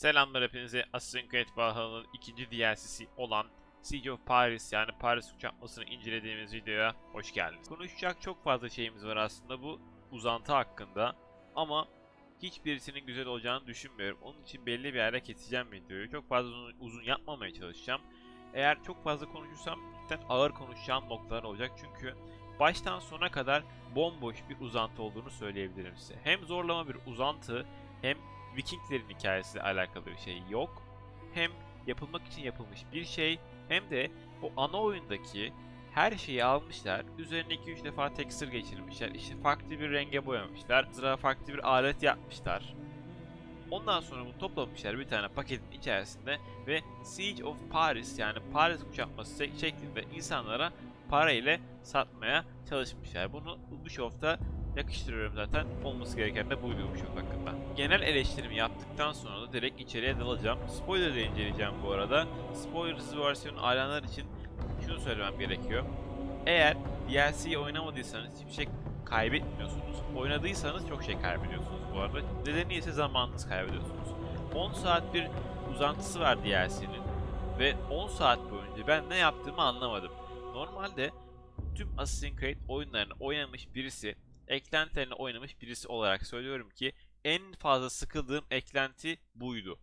Selamlar hepinize. Assassin's Creed Valhalla'nın ikinci DLC'si olan Siege of Paris yani Paris kuşatmasını incelediğimiz videoya hoş geldiniz. Konuşacak çok fazla şeyimiz var aslında bu uzantı hakkında ama hiçbirisinin güzel olacağını düşünmüyorum. Onun için belli bir yere keseceğim videoyu. Çok fazla uzun, uzun yapmamaya çalışacağım. Eğer çok fazla konuşursam cidden ağır konuşacağım noktalar olacak çünkü baştan sona kadar bomboş bir uzantı olduğunu söyleyebilirim size. Hem zorlama bir uzantı hem Vikinglerin hikayesiyle alakalı bir şey yok. Hem yapılmak için yapılmış bir şey hem de o ana oyundaki her şeyi almışlar. Üzerine 2-3 defa texture geçirmişler. İşte farklı bir renge boyamışlar. Zıra farklı bir alet yapmışlar. Ondan sonra bunu toplamışlar bir tane paketin içerisinde ve Siege of Paris yani Paris kuşatması şek- şeklinde insanlara para ile satmaya çalışmışlar. Bunu Ubisoft'a yakıştırıyorum zaten. Olması gereken de buydu Ubisoft hakkında. Genel eleştirimi yaptıktan sonra da direkt içeriye dalacağım. Spoiler de inceleyeceğim bu arada. Spoilersız versiyonu alanlar için şunu söylemem gerekiyor. Eğer DLC'yi oynamadıysanız hiçbir şey kaybetmiyorsunuz. Oynadıysanız çok şey kaybediyorsunuz bu arada. Nedeni ise zamanınız kaybediyorsunuz. 10 saat bir uzantısı var DLC'nin ve 10 saat boyunca ben ne yaptığımı anlamadım. Normalde tüm Assassin's Creed oyunlarını oynamış birisi, eklentilerini oynamış birisi olarak söylüyorum ki en fazla sıkıldığım eklenti buydu.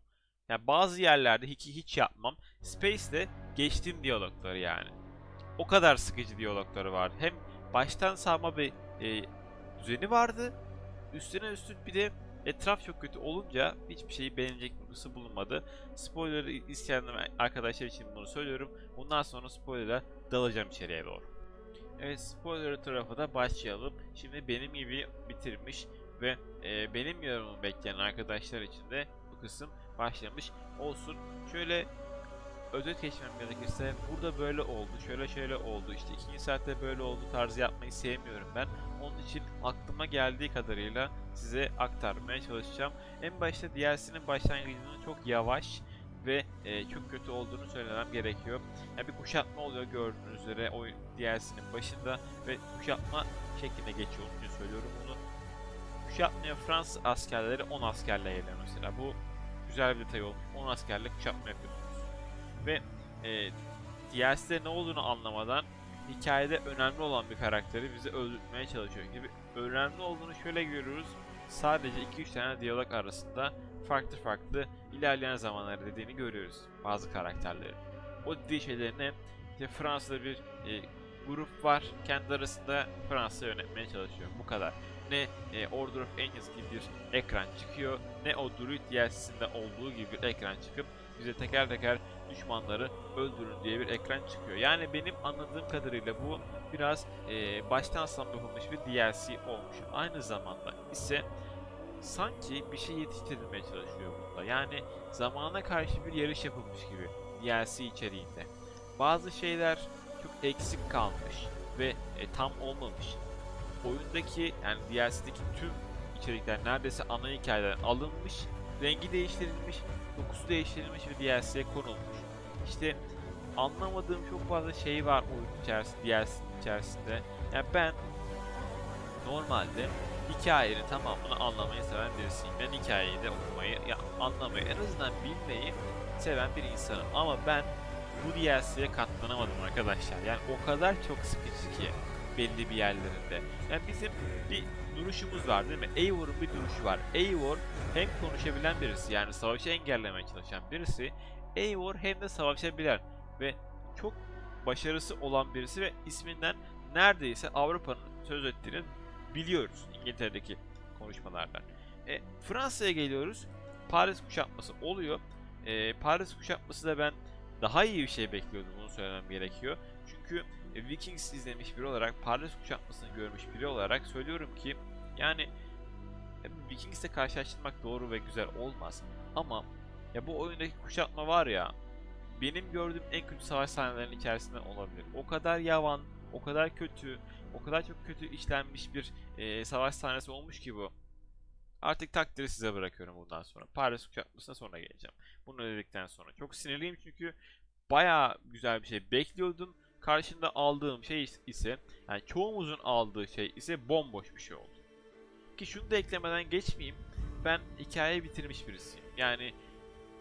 Yani bazı yerlerde hiç hiç yapmam. Space'de geçtiğim diyalogları yani. O kadar sıkıcı diyalogları vardı. Hem baştan sağma bir e, düzeni vardı. Üstüne üstlük bir de etraf çok kötü olunca hiçbir şeyi beğenecek noktası bulunmadı. Spoiler'ı isteyen arkadaşlar için bunu söylüyorum. Bundan sonra spoiler'a dalacağım içeriye doğru. Evet spoiler tarafı da başlayalım. Şimdi benim gibi bitirmiş ve e, benim yorumumu bekleyen arkadaşlar için de bu kısım başlamış olsun. Şöyle özet geçmem gerekirse burada böyle oldu, şöyle şöyle oldu, işte ikinci saatte böyle oldu tarzı yapmayı sevmiyorum ben. Onun için aklıma geldiği kadarıyla size aktarmaya çalışacağım. En başta DLC'nin başlangıcının çok yavaş ve e, çok kötü olduğunu söylemem gerekiyor. Yani bir kuşatma oluyor gördüğünüz üzere oyun DLC'nin başında ve kuşatma şeklinde geçiyor onun söylüyorum bunu. Kuşatmaya Fransız askerleri 10 askerle geliyor mesela. Bu güzel bir detay olmuş. 10 askerle kuşatma yapıyorsunuz. Ve e, DLC'de ne olduğunu anlamadan hikayede önemli olan bir karakteri bizi öldürtmeye çalışıyor gibi. Önemli olduğunu şöyle görüyoruz. Sadece 2-3 tane diyalog arasında farklı farklı ilerleyen zamanlar dediğini görüyoruz bazı karakterlerin. O dediği şeylerine işte Fransa'da bir e, grup var. Kendi arasında Fransa yönetmeye çalışıyor. Bu kadar. Ne e, Order of Angels gibi bir ekran çıkıyor. Ne o Druid DLC'sinde olduğu gibi bir ekran çıkıp bize teker teker düşmanları öldürün diye bir ekran çıkıyor. Yani benim anladığım kadarıyla bu biraz e, baştan sona yapılmış bir DLC olmuş. Aynı zamanda ise sanki bir şey yetiştirilmeye çalışıyor bunda. Yani zamana karşı bir yarış yapılmış gibi DLC içeriğinde. Bazı şeyler çok eksik kalmış ve e, tam olmamış. Oyundaki yani DLC'deki tüm içerikler neredeyse ana hikayeden alınmış, rengi değiştirilmiş, dokusu değiştirilmiş ve DLC'ye konulmuş. İşte anlamadığım çok fazla şey var oyun içerisinde, DLC'nin içerisinde. Yani ben normalde hikayenin tamamını anlamayı seven birisiyim. Ben hikayeyi de okumayı, ya anlamayı, en azından bilmeyi seven bir insanım. Ama ben bu DLC'ye katlanamadım arkadaşlar. Yani o kadar çok sıkıcı ki belli bir yerlerinde. Yani bizim bir duruşumuz var değil mi? Eivor'un bir duruşu var. Eivor hem konuşabilen birisi yani savaşı engellemeye çalışan birisi. Eivor hem de savaşabilen ve çok başarısı olan birisi ve isminden neredeyse Avrupa'nın söz ettiğini biliyoruz İngiltere'deki konuşmalardan. E, Fransa'ya geliyoruz. Paris kuşatması oluyor. E, Paris kuşatması da ben daha iyi bir şey bekliyordum bunu söylemem gerekiyor. Çünkü e, Vikings izlemiş biri olarak, Paris kuşatmasını görmüş biri olarak söylüyorum ki yani e, Vikings'le karşılaştırmak doğru ve güzel olmaz. Ama ya bu oyundaki kuşatma var ya benim gördüğüm en kötü savaş sahnelerinin içerisinden olabilir. O kadar yavan, o kadar kötü, o kadar çok kötü işlenmiş bir e, savaş sahnesi olmuş ki bu. Artık takdiri size bırakıyorum bundan sonra. Paris kuşatmasına sonra geleceğim. Bunu dedikten sonra. Çok sinirliyim çünkü baya güzel bir şey bekliyordum. Karşında aldığım şey ise, yani çoğumuzun aldığı şey ise bomboş bir şey oldu. Ki şunu da eklemeden geçmeyeyim. Ben hikayeyi bitirmiş birisiyim. Yani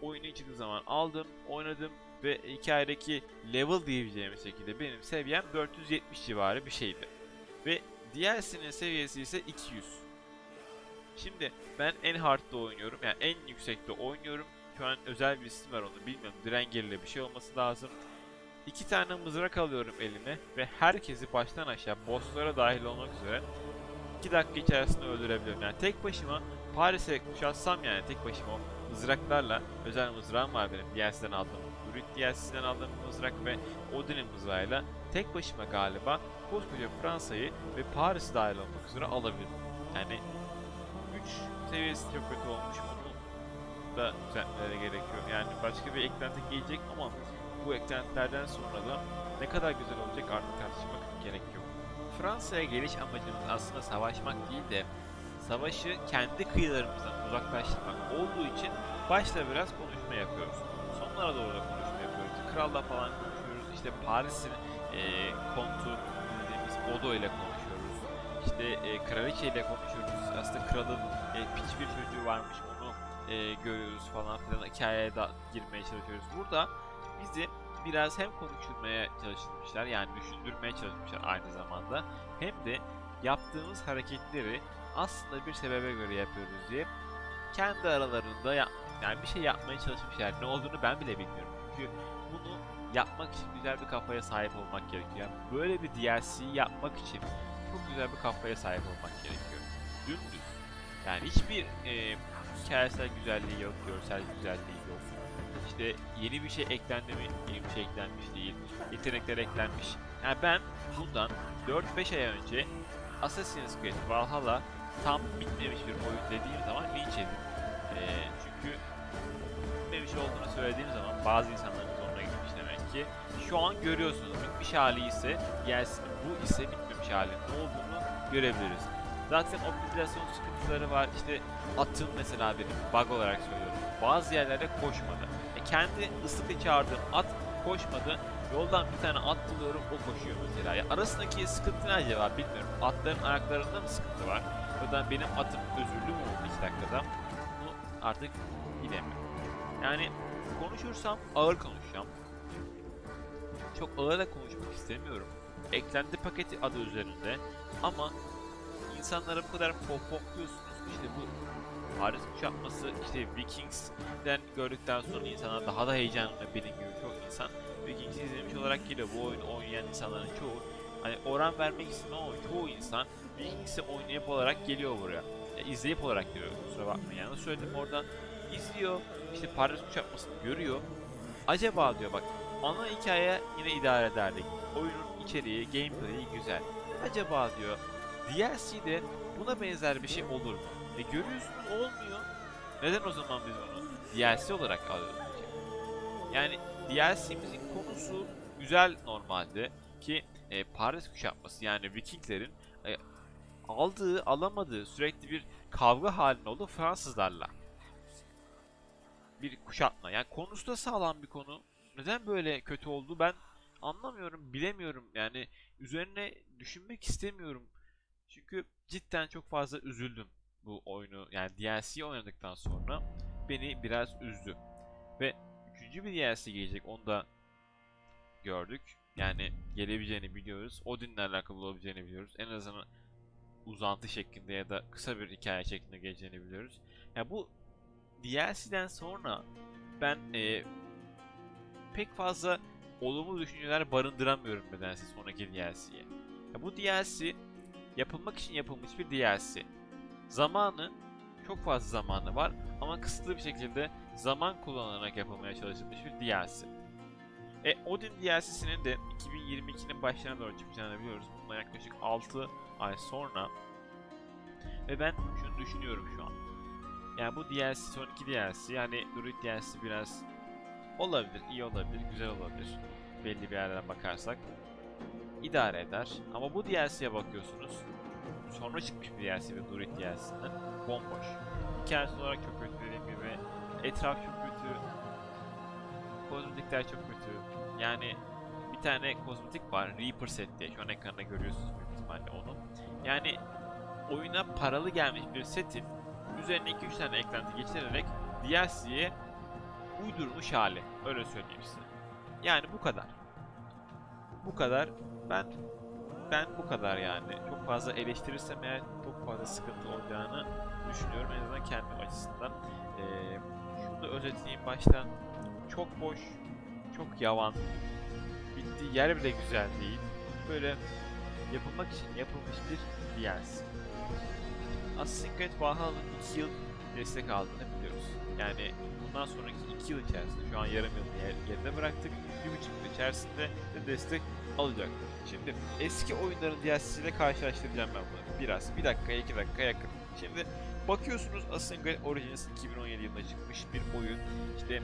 oyunu çıktığı zaman aldım, oynadım ve hikayedeki level diyebileceğimiz şekilde benim seviyem 470 civarı bir şeydi. Ve DLC'nin seviyesi ise 200. Şimdi ben en hard'da oynuyorum. Yani en yüksekte oynuyorum. Şu an özel bir isim var onu bilmiyorum. Drengel bir şey olması lazım. İki tane mızrak alıyorum elime ve herkesi baştan aşağı bosslara dahil olmak üzere 2 dakika içerisinde öldürebiliyorum. Yani tek başıma Paris'e kuşatsam yani tek başıma o mızraklarla özel mızrağım var benim DLC'den aldığım. Druid DLC'den aldığım mızrak ve Odin'in mızrağıyla tek başıma galiba koskoca Fransa'yı ve Paris'i dahil olmak üzere alabilirim. Yani 3 seviyesi çok kötü olmuş onu da düzeltmeleri gerekiyor. Yani başka bir eklenti gelecek ama bu eklentilerden sonra da ne kadar güzel olacak artık tartışmak gerek yok. Fransa'ya geliş amacımız aslında savaşmak değil de savaşı kendi kıyılarımızdan uzaklaştırmak olduğu için başta biraz konuşma yapıyoruz. Sonlara doğru da konuşma yapıyoruz. Kralla falan konuşuyoruz. İşte Paris'in e, kontu dediğimiz Odo ile konuşuyoruz. İşte e, kraliçe ile konuşuyoruz. Aslında kralın e, piç bir çocuğu varmış onu e, görüyoruz falan filan hikayeye da girmeye çalışıyoruz. Burada bizi biraz hem konuşturmaya çalışmışlar yani düşündürmeye çalışmışlar aynı zamanda hem de yaptığımız hareketleri aslında bir sebebe göre yapıyoruz diye kendi aralarında ya, yani bir şey yapmaya çalışmışlar. Ne olduğunu ben bile bilmiyorum. Çünkü bunu yapmak için güzel bir kafaya sahip olmak gerekiyor. Yani böyle bir DLC'yi yapmak için çok güzel bir kafaya sahip olmak gerekiyor. Dümdüz. Yani hiçbir e, hikayesel güzelliği yok, görsel güzelliği yok. İşte yeni bir şey eklendi mi? Yeni bir şey eklenmiş değil. Yetenekler eklenmiş. Yani ben bundan 4-5 ay önce Assassin's Creed Valhalla tam bitmemiş bir oyun dediğim zaman linç edin. Ee, çünkü bitmemiş olduğunu söylediğim zaman bazı insanların zoruna gitmiş demek ki. Şu an görüyorsunuz bitmiş hali ise DLC'nin bu ise bitmemiş hali ne olduğunu görebiliriz. Zaten optimizasyon sıkıntıları var. İşte atım mesela benim bug olarak söylüyorum. Bazı yerlerde koşmadı. E kendi ıslıkla çağırdığım at koşmadı. Yoldan bir tane at buluyorum o koşuyor mesela. Ya arasındaki sıkıntı ne acaba bilmiyorum. Atların ayaklarında mı sıkıntı var? Da benim atım özürlü mü oldu 2 dakikada? Bunu artık bilemiyorum. Yani konuşursam ağır konuşacağım. Çok ağır da konuşmak istemiyorum. Eklenti paketi adı üzerinde ama insanlara bu kadar pohpohluyorsunuz. İşte bu Paris kuşatması, işte Vikings'den gördükten sonra insanlar daha da heyecanlı benim gibi çok insan Vikings'i izlemiş olarak geliyor. Bu oyunu oynayan insanların çoğu hani oran vermek istemem ama çoğu insan Vikings'i oynayıp olarak geliyor buraya. Ya, izleyip olarak geliyor kusura bakmayın. Yani söyledim orada izliyor, işte Paris kuşatmasını görüyor. Acaba diyor bak ana hikaye yine idare ederdik. Oyunun içeriği, gameplay'i güzel. Acaba diyor DLC'de buna benzer bir şey olur mu? E görüyorsunuz olmuyor. Neden o zaman biz bunu DLC olarak alıyoruz? Yani DLC'mizin konusu güzel normalde ki e, Paris kuşatması yani Vikinglerin e, aldığı alamadığı sürekli bir kavga halinde oldu Fransızlarla. Bir kuşatma yani konusu da sağlam bir konu. Neden böyle kötü oldu ben anlamıyorum bilemiyorum yani üzerine düşünmek istemiyorum. Çünkü cidden çok fazla üzüldüm bu oyunu yani DLC oynadıktan sonra beni biraz üzdü. Ve üçüncü bir DLC gelecek onu da gördük. Yani gelebileceğini biliyoruz. Odin'le alakalı olabileceğini biliyoruz. En azından uzantı şeklinde ya da kısa bir hikaye şeklinde geleceğini biliyoruz. Yani bu DLC'den sonra ben e, pek fazla olumlu düşünceler barındıramıyorum nedense sonraki DLC'ye. Ya bu DLC yapılmak için yapılmış bir DLC. Zamanı çok fazla zamanı var ama kısıtlı bir şekilde zaman kullanarak yapılmaya çalışılmış bir DLC. E, Odin DLC'sinin de 2022'nin başlarına doğru çıkacağını biliyoruz. Bundan yaklaşık 6 ay sonra. Ve ben şunu düşünüyorum şu an. Yani bu DLC son iki DLC yani Druid DLC biraz olabilir, iyi olabilir, güzel olabilir. Belli bir yerden bakarsak. idare eder. Ama bu DLC'ye bakıyorsunuz. Sonra çıkmış bir DLC ve Druid DLC'sinden bomboş. Hikayesi olarak çok kötü dediğim gibi. Etraf çok kötü. Kozmetikler çok kötü. Yani bir tane kozmetik var. Reaper set diye. Şu an ekranda görüyorsunuz büyük ihtimalle onu. Yani oyuna paralı gelmiş bir setin üzerine 2-3 tane eklenti geçirerek DLC'ye uydurmuş hali. Öyle söyleyeyim size. Yani bu kadar. Bu kadar. Ben ben bu kadar yani. Çok fazla eleştirirsem eğer çok fazla sıkıntı olacağını düşünüyorum. En azından kendim açısından. Ee, şunu da özetleyeyim baştan. Çok boş, çok yavan. Bittiği yer bile güzel değil. Böyle yapılmak için yapılmış bir DLC. Assassin's Creed Valhalla'nın 2 yıl destek aldığını. Yani bundan sonraki 2 yıl içerisinde şu an yarım yıl geride bıraktık. 1,5 yıl içerisinde de destek alacak. Şimdi eski oyunların DLC'siyle karşılaştıracağım ben bunu. Biraz, bir dakika, iki dakika yakın. Şimdi bakıyorsunuz Assassin's Creed Origins 2017 yılında çıkmış bir oyun. İşte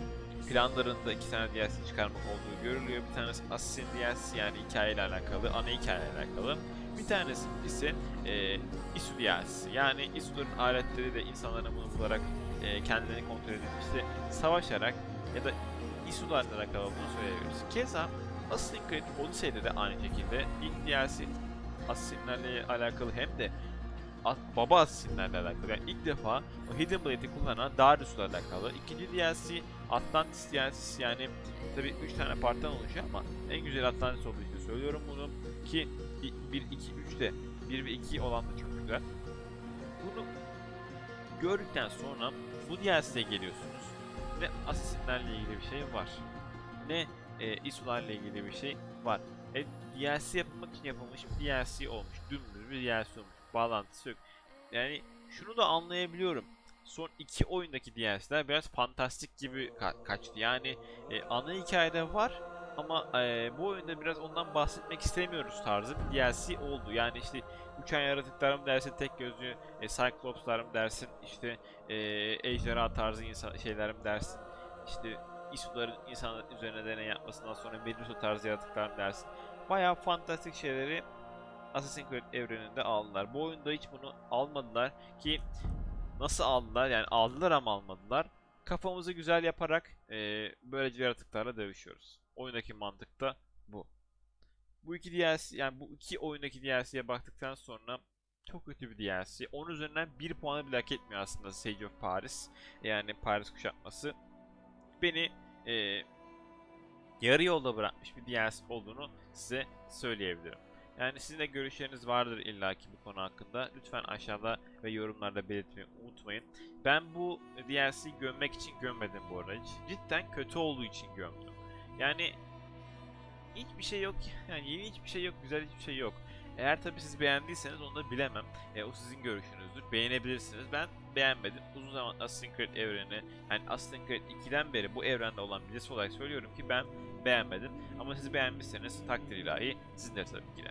planlarında iki tane DLC çıkarmak olduğu görülüyor. Bir tanesi Assassin DLC yani hikayeyle alakalı, ana hikayeyle alakalı. Bir tanesi ise e, ISU DLC. Yani ISU'ların aletleri de insanların bunu bularak e, kendilerini kontrol edip işte savaşarak ya da ISU'larla alakalı bunu söyleyebiliriz. Keza Assassin's Creed Odyssey'de de aynı şekilde ilk DLC Assassin'lerle alakalı hem de baba Assassin'lerle alakalı. Yani ilk defa o Hidden Blade'i kullanan Darius'la alakalı. İkinci DLC Atlantis DLC'si yani tabi 3 tane parttan oluşuyor ama en güzel Atlantis olduğu için söylüyorum bunu ki 1, 2, 3 de 1 ve 2 olan da çok güzel. Bunu gördükten sonra bu DLC'ye geliyorsunuz. Ne Assassin'lerle ilgili bir şey var. Ne e, Isularla ilgili bir şey var. E, DLC yapmak için yapılmış bir DLC olmuş. Dümdüz bir DLC olmuş. Bağlantısı yok. Yani şunu da anlayabiliyorum. Son iki oyundaki DLC'ler biraz fantastik gibi ka- kaçtı. Yani e, ana hikayede var ama e, bu oyunda biraz ondan bahsetmek istemiyoruz tarzı bir DLC oldu. Yani işte uçan yaratıklar mı dersin, tek gözlü e, Cyclops'lar mı dersin, işte e, ejderha tarzı insan şeyler mi dersin, işte Isu'ların insanlar üzerine deney yapmasından sonra Medusa tarzı yaratıklar mı dersin. Bayağı fantastik şeyleri Assassin's Creed evreninde aldılar. Bu oyunda hiç bunu almadılar ki nasıl aldılar? Yani aldılar ama almadılar. Kafamızı güzel yaparak e, böylece yaratıklarla dövüşüyoruz. Oyundaki mantık da bu. Bu iki DLC yani bu iki oyundaki DLC'ye baktıktan sonra çok kötü bir DLC. 10 üzerinden 1 puanı bile hak etmiyor aslında Sage of Paris. Yani Paris kuşatması. Beni e, yarı yolda bırakmış bir DLC olduğunu size söyleyebilirim. Yani sizin de görüşleriniz vardır illaki bu konu hakkında. Lütfen aşağıda ve yorumlarda belirtmeyi unutmayın. Ben bu DLC'yi gömmek için gömmedim bu arada. Cidden kötü olduğu için gömdüm. Yani hiçbir şey yok. Yani yeni hiçbir şey yok, güzel hiçbir şey yok. Eğer tabi siz beğendiyseniz onu da bilemem. E, o sizin görüşünüzdür. Beğenebilirsiniz. Ben beğenmedim. Uzun zaman Assassin's Creed evreni, yani Assassin's Creed 2'den beri bu evrende olan birisi olarak söylüyorum ki ben beğenmedim. Ama siz beğenmişseniz takdir ilahi sizin de tabii ki de.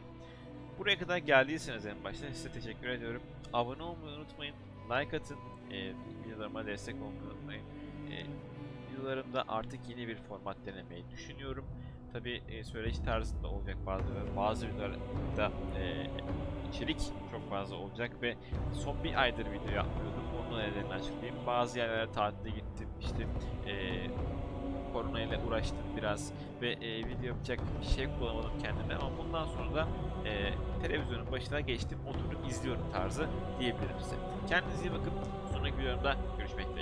Buraya kadar geldiyseniz en başta size teşekkür ediyorum. Abone olmayı unutmayın. Like atın. E, videolarıma destek olmayı unutmayın. E, videolarımda artık yeni bir format denemeyi düşünüyorum. Tabi e, söyleyiş tarzında olacak bazı bazı videolarda e, içerik çok fazla olacak ve son bir aydır video yapmıyordum. Onun nedenini açıklayayım. Bazı yerlere tatile gittim. İşte e, korona ile uğraştım biraz ve e, video yapacak bir şey bulamadım kendime ama bundan sonra da e, televizyonun başına geçtim oturup izliyorum tarzı diyebilirim size. Kendinize iyi bakın. Sonraki videomda görüşmek dileğiyle.